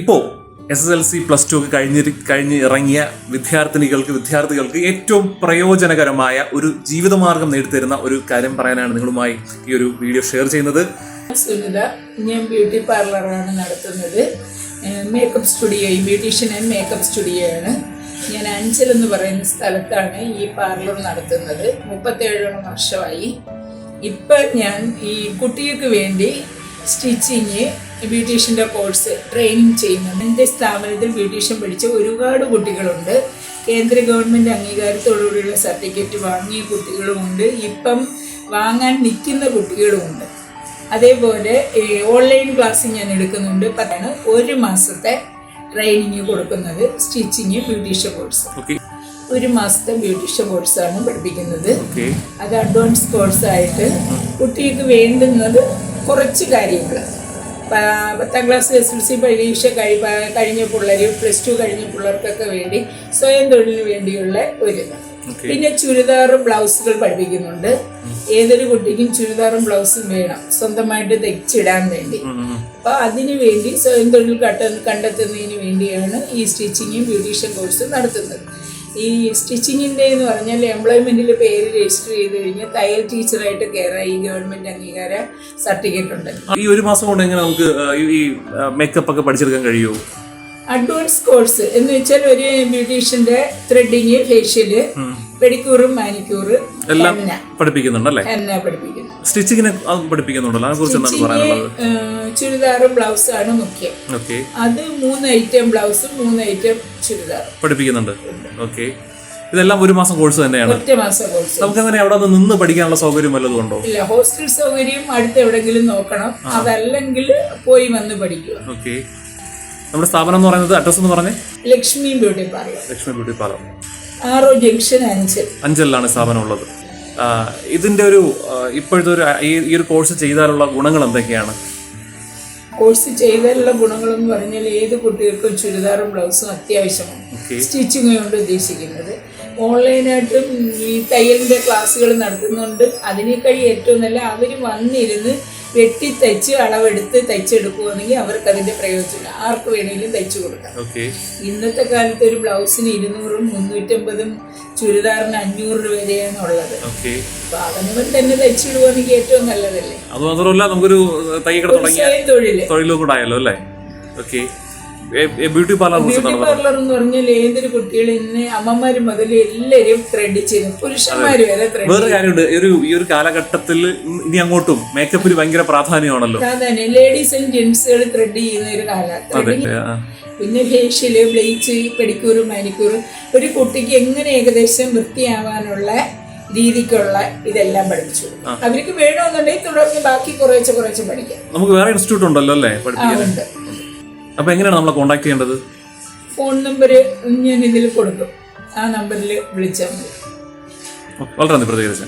ഇപ്പോൾ S S L C plus two ഒക്കെ കഴിഞ്ഞ് കഴിഞ്ഞ് ഇറങ്ങിയ വിദ്യാർത്ഥിനികൾക്ക് വിദ്യാർത്ഥികൾക്ക് ഏറ്റവും പ്രയോജനകരമായ ഒരു ജീവിതമാർഗം നേടിത്തരുന്ന ഒരു കാര്യം പറയാനാണ് നിങ്ങളുമായി ഈ ഒരു വീഡിയോ ഷെയർ ചെയ്യുന്നത്. സുനിത ഞാൻ ബ്യൂട്ടി പാർലറാണ് നടത്തുന്നത്. Makeup studio beautician and makeup studio ആണ്. ഞാൻ അഞ്ചൽ എന്ന് പറയുന്ന സ്ഥലത്താണ് ഈ പാർലർ നടത്തുന്നത്. മുപ്പത്തേഴോളം വർഷമായി. ഇപ്പം ഞാൻ ഈ കുട്ടികൾക്ക് വേണ്ടി സ്റ്റിച്ചിങ് ബ്യൂട്ടീഷ്യന്റെ കോഴ്സ് ട്രെയിനിങ് ചെയ്യുന്നുണ്ട്. എന്റെ സ്ഥാപനത്തിൽ ബ്യൂട്ടീഷ്യൻ പഠിച്ച ഒരുപാട് കുട്ടികളുണ്ട്. കേന്ദ്ര ഗവൺമെന്റ് അംഗീകാരത്തോടുകൂടിയുള്ള സർട്ടിഫിക്കറ്റ് വാങ്ങിയ കുട്ടികളുമുണ്ട്. ഇപ്പം വാങ്ങാൻ നിൽക്കുന്ന കുട്ടികളുമുണ്ട്. അതേപോലെ ഓൺലൈൻ ക്ലാസ് ഞാൻ എടുക്കുന്നുണ്ട്. പത്താണ് ഒരു മാസത്തെ ട്രെയിനിങ് കൊടുക്കുന്നത് സ്റ്റിച്ചിങ് ബ്യൂട്ടീഷ്യൻ കോഴ്സ്. ഒരു മാസത്തെ ബ്യൂട്ടീഷ്യൻ കോഴ്സാണ് പഠിപ്പിക്കുന്നത്. അത് അഡ്വാൻസ് കോഴ്സായിട്ട് കുട്ടിക്ക് വേണ്ടുന്നത് കുറച്ച് കാര്യങ്ങൾ പത്താം ക്ലാസ് എസ് എൽ സി പരീക്ഷ കഴി കഴിഞ്ഞ പിള്ളേർ പ്ലസ് ടു കഴിഞ്ഞ പിള്ളേർക്കൊക്കെ വേണ്ടി സ്വയം തൊഴിലിന് വേണ്ടിയുള്ള ഒരു പിന്നെ ചുരിദാറും ബ്ലൗസുകൾ പഠിപ്പിക്കുന്നുണ്ട്. ഏതൊരു കുട്ടിക്കും ചുരിദാറും ബ്ലൗസും വേണം. സ്വന്തമായിട്ട് തെച്ചിടാൻ വേണ്ടി. അപ്പൊ അതിനു വേണ്ടി സ്വയം തൊഴിൽ കട്ട കണ്ടെത്തുന്നതിന് വേണ്ടിയാണ് ഈ സ്റ്റിച്ചിങ്ങും ബ്യൂട്ടീഷ്യൻ കോഴ്സും നടത്തുന്നത്. ഈ സ്റ്റിച്ചിങ്ങിന്റെ എന്ന് പറഞ്ഞാൽ എംപ്ലോയ്മെന്റിൽ പേര് രജിസ്റ്റർ ചെയ്ത് കഴിഞ്ഞാൽ തയ്യൽ ടീച്ചറായിട്ട് കയറാൻ ഈ ഗവൺമെന്റ് അംഗീകാര സർട്ടിഫിക്കറ്റ് ഉണ്ട്. ഈ ഒരു മാസം കൊണ്ട് എങ്ങനെ നമുക്ക് ഈ- മേക്കപ്പ് ഒക്കെ പഠിച്ചെടുക്കാൻ കഴിയുമോ? അഡ്വാൻസ് കോഴ്സ് എന്ന് വെച്ചാൽ ഒരു ബ്യൂട്ടീഷ്യന്റെ ത്രെഡിങ് ഫേഷ്യൽ പെഡിക്യൂറും മാനിക്യൂറ് എല്ലാം പഠിപ്പിക്കുന്നുണ്ടല്ലേ എന്നെ പഠിപ്പിക്കുന്നു. സ്റ്റിച്ചിങ്ങിനെ പഠിപ്പിക്കുന്നുണ്ടല്ലോ. അതിനെ കുറിച്ച് എന്താണ് പറയാനുള്ളത്? ചുരിദാറും ചുരിദാറും ബ്ലൗസാണ് മുഖ്യം. ഓക്കെ. അത് മൂന്ന് ഐറ്റം ബ്ലൗസും മൂന്ന് ഐറ്റം ചുരിദാറും. പഠിപ്പിക്കുന്നുണ്ട്. ഓക്കെ. ഇതെല്ലാം ഒരു മാസം കോഴ്സ് തന്നെയാണ്. ഒറ്റ മാസം കോഴ്സ്. നമുക്ക് അങ്ങനെ അവിടെ നിന്ന് നിന്ന് പഠിക്കാനുള്ള സൗകര്യം വല്ലതും ഉണ്ടോ? ഇല്ല ഹോസ്റ്റൽ സൗകര്യം അടുത്ത് എവിടെങ്കിലും നോക്കണം. അതല്ലെങ്കിൽ പോയി വന്ന് പഠിക്കുക. ഓക്കെ. നമ്മുടെ സ്ഥാപനം എന്ന് പറയുന്നത് അഡ്രസ് എന്ന് പറഞ്ഞേ? Lakshmi beauty parlour. Lakshmi beauty parlour. ആറോ ജംഗ്ഷൻ അഞ്ചൽ. അഞ്ചലിലാണ് സ്ഥാപനം ഉള്ളത്. ആ, ഇതിന്റെ ഒരു ഇപ്പോഴത്തെ ഒരു ഈ ഒരു കോഴ്സ് ചെയ്താലുള്ള ഗുണങ്ങൾ എന്തൊക്കെയാണ്? കോഴ്സ് ചെയ്താലുള്ള ഗുണങ്ങളെന്ന് പറഞ്ഞാൽ ഏത് കുട്ടികൾക്കും ചുരിദാറും ബ്ലൗസും അത്യാവശ്യമാണ്. സ്റ്റിച്ചിങ് കൊണ്ട് ഉദ്ദേശിക്കുന്നത്. ഓൺലൈനായിട്ടും ഈ തയ്യലിന്റെ ക്ലാസ്സുകൾ നടത്തുന്നുണ്ട്. അതിനേക്കാൾ ഏറ്റവും നല്ല അവർ വന്നിരുന്ന് വെട്ടി തയ്ച്ച് അളവെടുത്ത് തയ്ച്ചെടുക്കുകയാണെങ്കിൽ അവർക്ക് അതിന്റെ പ്രയോജനം ആർക്ക് വേണമെങ്കിലും തയ്ച്ചു കൊടുക്കാം. ഇന്നത്തെ കാലത്ത് ഒരു ബ്ലൗസിന് ഇരുന്നൂറും മുന്നൂറ്റമ്പതും ചുരിദാറിന് അഞ്ഞൂറ് രൂപ വരെയാണ് ഉള്ളത് അവനവൻ തന്നെ തയ്ച്ചിടുവാണെങ്കിൽ ഏറ്റവും നല്ലതല്ലേ? അത് മാത്രമല്ല നമുക്കൊരു തൊഴിൽ തൊഴിലും കൂടെ ആയല്ലോ അല്ലേ? ഓക്കെ. ബ്യൂട്ടി പാർലർ ബ്യൂട്ടി എന്താണ് പാർലർ എന്ന് പറഞ്ഞാൽ ഏതൊരു കുട്ടികൾ ഇന്ന് അമ്മമാര് മുതൽ എല്ലാവരും ത്രെഡ് ചെയ്തു. പുരുഷന്മാര് വരെ വേറെ കാര്യമുണ്ട്. ഒരു ഈ ഒരു കാലഘട്ടത്തിൽ ഇനി അങ്ങോട്ടും മേക്കപ്പിന് ഭയങ്കര പ്രാധാന്യമാണല്ലോ. പ്രാധാന്യം ലേഡീസ് ആൻഡ് ജെന്റ്സുകൾ ത്രെഡ് ചെയ്യുന്ന ഒരു കാലം. പിന്നെ ഫേഷ്യൽ ബ്ലീച്ച് പെടിക്കൂറ് മാനിക്യൂറ് ഒരു കുട്ടിക്ക് എങ്ങനെ ഏകദേശം വൃത്തിയാവാനുള്ള രീതിക്കുള്ള ഇതെല്ലാം പഠിച്ചു. അവർക്ക് വേണമെന്നുണ്ടെങ്കിൽ തുടർന്ന് ബാക്കി കുറേശ്ശെ കുറേശ്ശെ പഠിക്കാം. നമുക്ക് വേറെ ഇൻസ്റ്റിറ്റ്യൂട്ട് ഉണ്ടല്ലോ അല്ലേ പഠിപ്പിക്കാൻ? അപ്പൊ എങ്ങനെയാണ് നമ്മളെ കോൺടാക്ട് ചെയ്യേണ്ടത്? ഫോൺ നമ്പർ ഞാൻ ഇതിൽ കൊടുക്കും. ആ നമ്പറിൽ വിളിച്ചാൽ മതി. വളരെ നന്ദി പ്രതികരിച്ചു